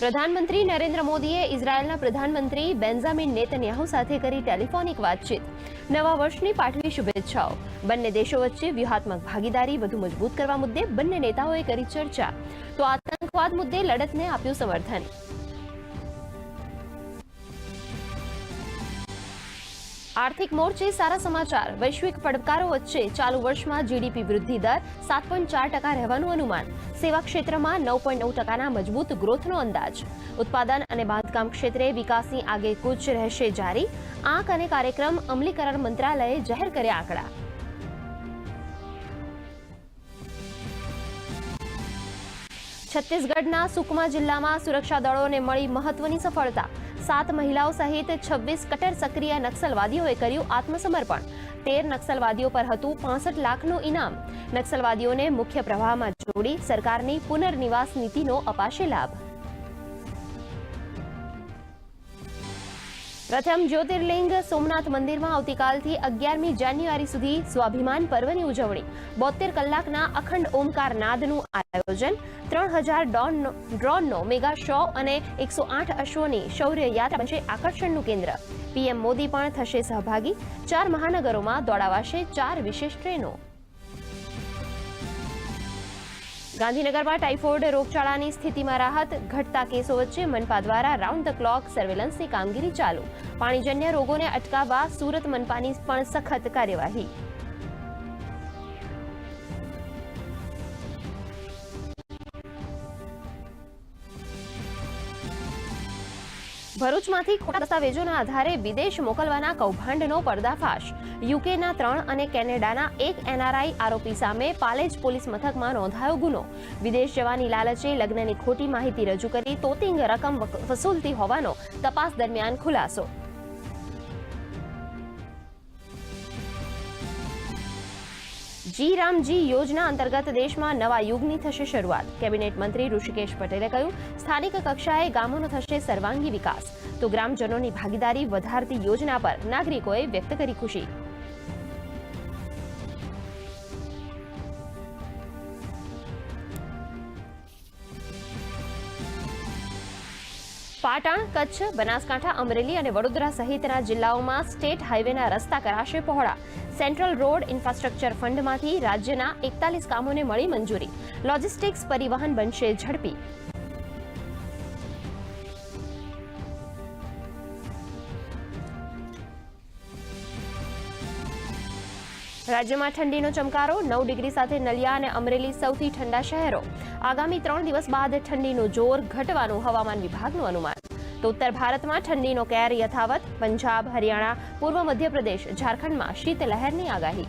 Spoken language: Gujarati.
પ્રધાનમંત્રી નરેન્દ્ર મોદીએ ઇઝરાયેલના પ્રધાનમંત્રી બેન્ઝામિન નેતન્યાહુ સાથે કરી ટેલિફોનિક વાતચીત. નવા વર્ષની પાઠવી શુભેચ્છાઓ. બંને દેશો વચ્ચે વ્યૂહાત્મક ભાગીદારી વધુ મજબૂત કરવા મુદ્દે બંને નેતાઓએ કરી ચર્ચા. તો આતંકવાદ મુદ્દે લડતને આપ્યું સમર્થન. આર્થિક મોરચે સારા સમાચાર. વૈશ્વિક પડકારો વચ્ચે ચાલુ વર્ષમાં જીડીપી વૃદ્ધિ દર સાત પોઈન્ટ ચાર ટકા રહેવાનું અનુમાન. સેવા ક્ષેત્રમાં નવ પોઈન્ટ નવ ટકાના મજબૂત ગ્રોથનો અંદાજ. ઉત્પાદન અને બાંધકામ ક્ષેત્રે વિકાસની આગેકૂચ રહેશે જારી. આંક અને કાર્યક્રમ અમલીકરણ મંત્રાલયે જાહેર કર્યા આંકડા. છત્તીસગઢના સુકમા જિલ્લામાં સુરક્ષા દળોને મળી મહત્વની સફળતા. સાત મહિલાઓ સહિત છવ્વીસ કટ્ટર સક્રિય નક્સલવાદીઓએ કર્યું આત્મસમર્પણ. તેર નક્સલવાદીઓ પર હતું પાસઠ લાખનું ઇનામ. નક્સલવાદીઓને મુખ્ય પ્રવાહમાં જોડી સરકારની પુનર્નિવાસ નીતિનો અપાશે લાભ. પ્રથમ જ્યોતિર્લિંગ સોમનાથ મંદિરમાં આવતીકાલથી અગિયારમી જાન્યુઆરી સુધી સ્વાભિમાન પર્વની ઉજવણી. બોતેર કલાકના અખંડ ઓમકાર નાદનું આયોજન, ત્રણ હજાર ડ્રોનનો મેગા શો અને એકસો આઠ અશ્વની શૌર્ય યાત્રા બનશે આકર્ષણનું કેન્દ્ર. પીએમ મોદી પણ થશે સહભાગી. ચાર મહાનગરોમાં દોડાવાશે ચાર વિશેષ ટ્રેનો. ગાંધીનગરમાં ટાઇફોઇડ રોગચાળાની સ્થિતિમાં રાહત ઘટતા કેસો વચ્ચે મનપા દ્વારા રાઉન્ડ ધ ક્લોક સર્વેલન્સની કામગીરી ચાલુ. પાણીજન્ય રોગોને અટકાવવા સુરત મનપાની પણ સખત કાર્યવાહી. ભરૂચમાંથી ખોટા દસ્તાવેજોના આધારે વિદેશ મોકલવાના કૌભાંડનો પર્દાફાશ. યુકેના ત્રણ અને કેનેડાના એક એનઆરઆઈ આરોપી સામે પાલેજ પોલીસ મથકમાં નોંધાયો ગુનો. વિદેશ જવાની લાલચે લગ્નની ખોટી માહિતી રજૂ કરી તોતિંગ રકમ વસૂલતી હોવાનો તપાસ દરમિયાન ખુલાસો. જી રામજી યોજના અંતર્ગત દેશમાં નવા યુગની થશે શરૂઆત. કેબિનેટ મંત્રી ઋષિકેશ પટેલે કહ્યું, સ્થાનિક કક્ષાએ ગામોનો થશે સર્વાંગી વિકાસ. તો ગ્રામજનોની ભાગીદારી વધારતી યોજના પર નાગરિકોએ વ્યક્ત કરી ખુશી. પાટણ, કચ્છ, બનાસકાંઠા, અમરેલી અને વડોદરા સહિતના જિલ્લાઓમાં સ્ટેટ હાઈવેના રસ્તા કરાશે પહોળા. સેન્ટ્રલ રોડ ઇન્ફ્રાસ્ટ્રક્ચર ફંડમાંથી રાજ્યના એકતાલીસ કામોને મળી મંજૂરી. લોજિસ્ટિક્સ પરિવહન બનશે ઝડપી. રાજ્યમાં ઠંડીનો ચમકારો, નવ ડિગ્રી સાથે નલિયા અને અમરેલી સૌથી ઠંડા શહેરો. આગામી ત્રણ દિવસ બાદ ઠંડીનું જોર ઘટવાનું હવામાન વિભાગનું અનુમાન. તો ઉત્તર ભારતમાં ઠંડીનો કેર યથાવત, પંજાબ, હરિયાણા, પૂર્વ મધ્યપ્રદેશ, ઝારખંડમાં શીતલહેરની આગાહી.